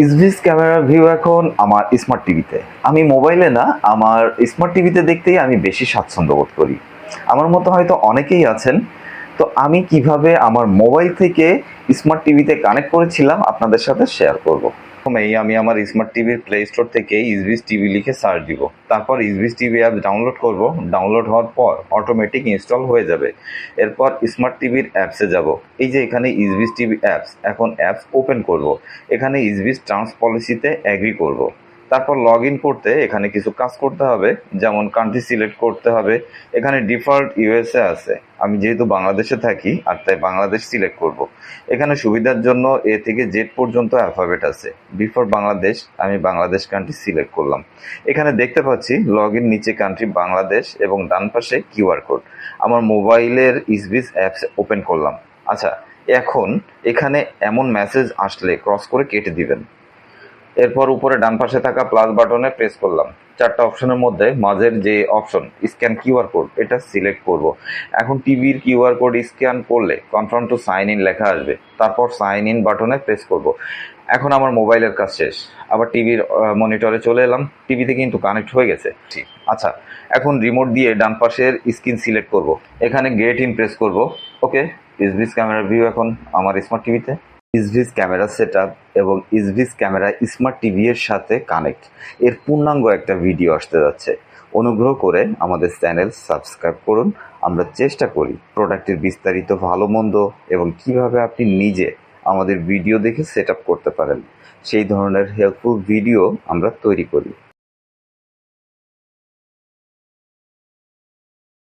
ইসভিস camera view এখন আমার smart টিভিতে আমি মোবাইলে না, আমার স্মার্ট টিভিতে দেখতেই আমি বেশি স্বাচ্ছন্দ্য বোধ করি। আমার মতো হয়তো অনেকেই আছেন, তো আমি কীভাবে আমার মোবাইল থেকে স্মার্ট টিভিতে কানেক্ট করেছিলাম আপনাদের সাথে শেয়ার করব? প্রথমেই আমি আমার স্মার্ট টিভির প্লে স্টোর থেকে ইসবিস টিভি লিখে সার্চ দিব। তারপর ইসবিস টিভি অ্যাপ ডাউনলোড করব। ডাউনলোড হওয়ার পর অটোমেটিক ইনস্টল হয়ে যাবে। এরপর স্মার্ট টিভির অ্যাপসে যাব। এই যে এখানে ইসবিস টিভি অ্যাপস এখন অ্যাপস ওপেন করব। এখানে ইসবিস ট্রান্স পলিসিতে অ্যাগ্রি করব। তারপর লগ ইন করতে এখানে কিছু কাজ করতে হবে, যেমন কান্ট্রি সিলেক্ট করতে হবে। এখানে ডিফল্ট ইউএসএ আছে। আমি যেহেতু বাংলাদেশে থাকি, আর তাই বাংলাদেশ সিলেক্ট করব। এখানে সুবিধার জন্য এ থেকে জেড পর্যন্ত অ্যালফাবেট আছে। বিফোর বাংলাদেশ, আমি বাংলাদেশ কান্ট্রি সিলেক্ট করলাম। এখানে দেখতে পাচ্ছি লগ ইন নিচে কান্ট্রি বাংলাদেশ এবং ডান পাশে কিউআর কোড আমার মোবাইলের ইসবিস অ্যাপস ওপেন করলাম। আচ্ছা এখন এখানে এমন মেসেজ আসলে ক্রস করে কেটে দিবেন। এরপর উপরে ডান পাশে থাকা প্লাস বাটনে প্রেস করলাম। চারটা অপশনের মধ্যে মাঝের যে অপশন স্ক্যান কিউআর কোড এটা সিলেক্ট করব। এখন টিভির কিউআর কোড স্ক্যান করলে কনফার্ম টু সাইন ইন লেখা আসবে। তারপর সাইন ইন বাটনে প্রেস করব। এখন আমার মোবাইলের কাজ শেষ। আবার টিভির মনিটরে চলে এলাম। টিভিতে কিন্তু কানেক্ট হয়ে গেছে। আচ্ছা এখন রিমোট দিয়ে ডান পাশের স্ক্রিন সিলেক্ট করব। এখানে গেট ইন প্রেস করব। ওকে ইসভিস ক্যামেরা ভিউ এখন আমার স্মার্ট টিভিতে ইসভিস ক্যামেরা সেট এবং ইসভিস ক্যামেরা স্মার্ট টিভি এর সাথে কানেক্ট। এর পূর্ণাঙ্গ একটা ভিডিও আসতে যাচ্ছে। অনুগ্রহ করে আমাদের চ্যানেল সাবস্ক্রাইব করুন। আমরা চেষ্টা করি প্রোডাক্টের বিস্তারিত ভালো, মন্দ এবং কীভাবে আপনি নিজে আমাদের ভিডিও দেখে সেট করতে পারেন। সেই ধরনের হেল্পফুল ভিডিও আমরা তৈরি করি।